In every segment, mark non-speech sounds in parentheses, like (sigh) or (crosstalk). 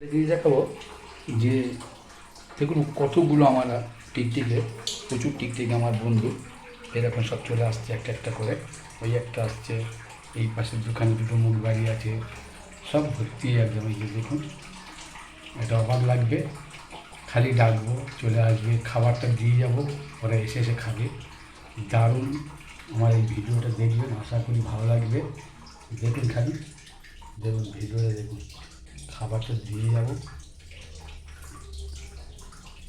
দিয়ে দেখাবো যে দেখুন কতগুলো আমার টিকটিকে প্রচুর টিকটিকে আমার বন্ধু। এরকম সব চলে আসছে একটা একটা করে। ওই একটা আসছে, এই পাশে দোকানে দুটো মুখ বাড়ি আছে। সব ভর্তি একদম এই যে দেখুন। এটা অবাক লাগবে। খালি ডাকবো, চলে আসবে, খাবারটা দিয়ে যাব, ওরা এসে এসে খাবে। দারুণ আমার এই ভিডিওটা দেখবেন, আশা করি ভালো লাগবে। দেখুন খালি, দেখুন ভিডিওটা দেখুন। খাবারটা দিয়ে যাব।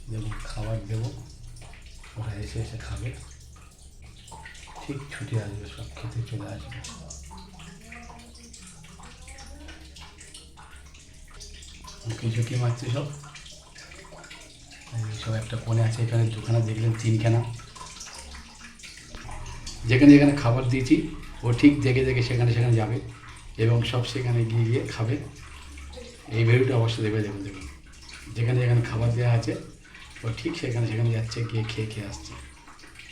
দেখুন খাবার দেবো, ওরা এসে এসে খাবে। ঠিক ছুটি আসবে, সব খেতে চলে আসবে। কিছু কি মারছে সব? সব একটা কোণে আছে, এখানে দোকানে দেখলেন, তিনখানা। যেখানে যেখানে খাবার দিয়েছি, ও ঠিক দেখে দেখে সেখানে সেখানে যাবে এবং সব সেখানে গিয়ে গিয়ে খাবে। এই ভিডিওটা অবশ্যই দেখবে দেখুন দেখুন। যেখানে যেখানে খাবার দেওয়া আছে, ও ঠিক সেখানে সেখানে যাচ্ছে, গিয়ে খেয়ে খেয়ে আসছে।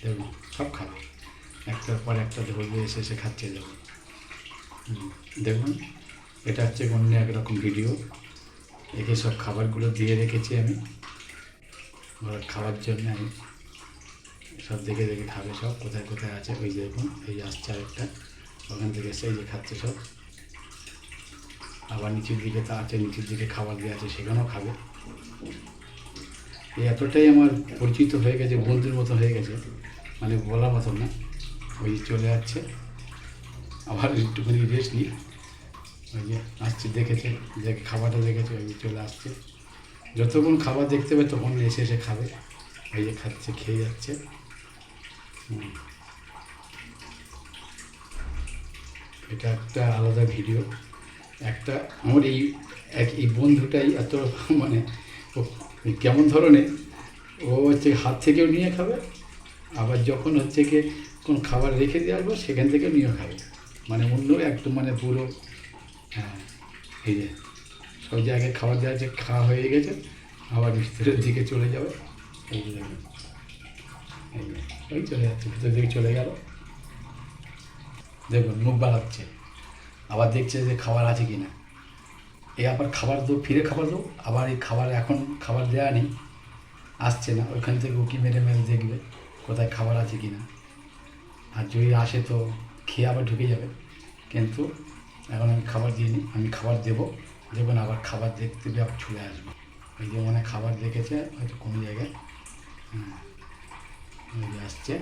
দেখুন, সব খাবে। একটার পর একটা ধরবে এসে এসে খাচ্ছে, দেখুন। দেখুন, এটা হচ্ছে অন্য একরকম ভিডিও। একে সব খাবারগুলো দিয়ে রেখেছি আমি। ওরা খাওয়ার জন্য আমি সব দেখে দেখে খাবে সব, কোথায় কোথায় আছে, ওই দেখুন, এই আসছে আরেকটা। ওখান থেকে এসে এই যে খাচ্ছে সব। আবার নিচের দিকে তো আছে, নিচের দিকে খাবার দেওয়া আছে, সেখানেও খাবে। এতটাই আমার পরিচিত হয়ে গেছে, বন্ধুর মতো হয়ে গেছে। মানে বলার মতো না। ওই চলে যাচ্ছে আবার একটুখানি রেস্ট নিই। ওই যে আসছে, দেখেছে, যে খাবারটা দেখেছে, ওই চলে আসছে। যতক্ষণ খাবার দেখতে পাবে, তখন এসে এসে খাবে। ওই যে খাচ্ছে, খেয়ে যাচ্ছে। এটা একটা আলাদা ভিডিও একটা, আমার এই, এক, এই বন্ধুটাই এত মানে কেমন ধরনের, ও হচ্ছে হাত থেকেও নিয়ে খাবে, আবার যখন হচ্ছে কি কোনো খাবার রেখে দিয়ে আসব, সেখান থেকেও নিয়ে খাবে। মানে অন্য একদম মানে পুরো হ্যাঁ এই যে, সব জায়গায় খাবার দেওয়া আছে খাওয়া হয়ে গেছে, আবার ভিতরের দিকে চলে যাবে। এই ওই চলে যাচ্ছে, ভিতর দিকে চলে গেল। দেখুন, মুখ বাড়াচ্ছে। আবার দেখছে যে খাবার আছে কি না। এই আবার খাবার দেবো ফিরে খাবার দেবো আবার এই খাবার এখন খাবার দেওয়া নেই, আসছে না। ওইখান থেকে উকি মেরে মেরে দেখবে কোথায় খাবার আছে কি না। আর যদি আসে তো খেয়ে আবার ঢুকে যাবে। কিন্তু এখন আমি খাবার দিইনি আমি খাবার দেবো দেখুন আবার খাবার দেখতে আবার চলে আসব। ওই যে মনে খাবার দেখেছে, হয়তো কোনো জায়গায়। আসছে।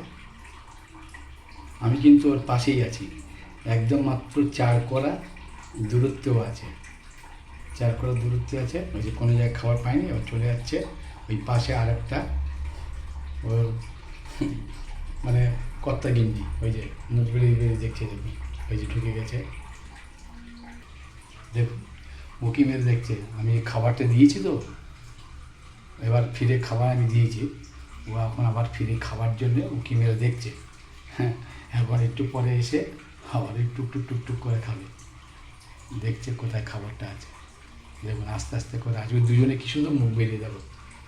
আমি কিন্তু ওর পাশেই আছি। একদম মাত্র চার করা দূরত্বও আছে। চার করা দূরত্বে আছে, ওই যে কোনো জায়গায় খাবার পায়নি ও চলে যাচ্ছে ওই পাশে আর একটা ও (laughs) মানে কর্তা গিন্নি, ওই যে মুখ বেরিয়ে দেখছে দেখুন ওই যে ঢুকে গেছে। দেখুন উকি মেরে দেখছে, আমি খাবারটা দিয়েছি তো, এবার ফিরে খাবার আমি দিয়েছি, ও এখন আবার ফিরে খাবার জন্য উকি মেরে দেখছে। হ্যাঁ একবার একটু পরে এসে আবার একটু টুক টুক টুক করে খাবে। দেখছে কোথায় খাবারটা আছে। দেখুন, আস্তে আস্তে করে আজকে দুজনে কি সুন্দর মুখ বেরিয়ে যাব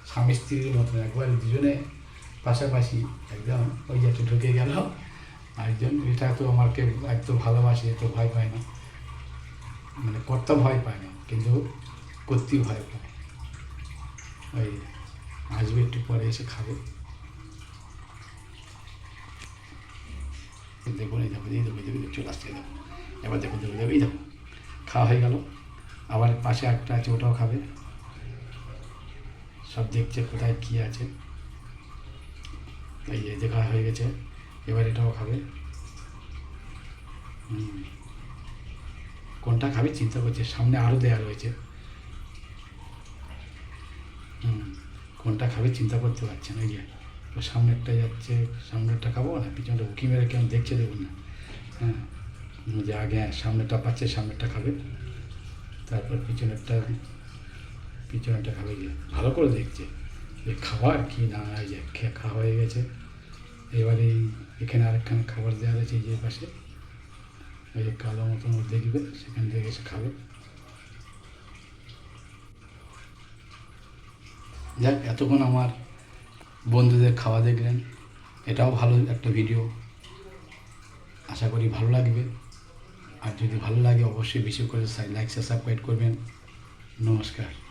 স্বামী স্ত্রীর মতন একবার দুজনে পাশাপাশি একদম ওই যে একটু ঢুকে গেল। আরেকজন, এটা তো আমাকে একদম ভালোবাসে তো ভয় পায় না। মানে কর্তা ভয় পায় না, কিন্তু করতেই ভয় পায়। ওই, আসবে একটু পরে এসে খাবে। দেখুন এই দেখো এই দেখো এই দেখো, এই চলে এবার খাওয়া হয়ে গেল আবার পাশে একটা আছে ওটাও খাবে সব দেখছে কোথায় কী আছে এই যে দেখা হয়ে গেছে এবার এটাও খাবে। কোনটা খাবে চিন্তা করছে সামনে আরও দেয়া রয়েছে কোনটা খাবে চিন্তা করতে পারছে না তো সামনেরটা যাচ্ছে সামনেরটা খাব না, পিছনটা উকি মেরে কেমন দেখছে দেখুন না? হ্যাঁ যে আগে সামনেরটা পাচ্ছে, সামনেরটা খাবে। তারপর পিছনেরটা পিছনেরটা খাবে গিয়ে। ভালো করে দেখছে যে খাবার কি না এই যে খাওয়া হয়ে গেছে। এবারে এখানে আরেকখানে খাবার দেওয়া এই যে পাশে। ওই যে কালো মতন ও দেখবে, সেখান থেকে এসে খাবে। যাক, এতক্ষণ আমার বন্ধুদের খাওয়া দেখলেন। এটাও ভালো একটা ভিডিও আশা করি ভালো লাগবে। আর যদি ভালো লাগে, অবশ্যই বেশি করে লাইক সাবস্ক্রাইব করবেন। নমস্কার।